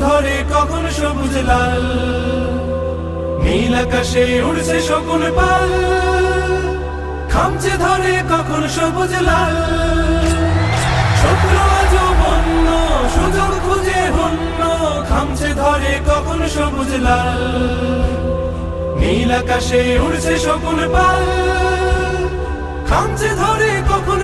ধরে কখন সবুজ লাল? নীল আকাশে উড়ছে শকুন পাল। খামছে ধরে কখন সবুজ লাল? নীল আকাশে উড়ছে শকুন পাল। খামছে ধরে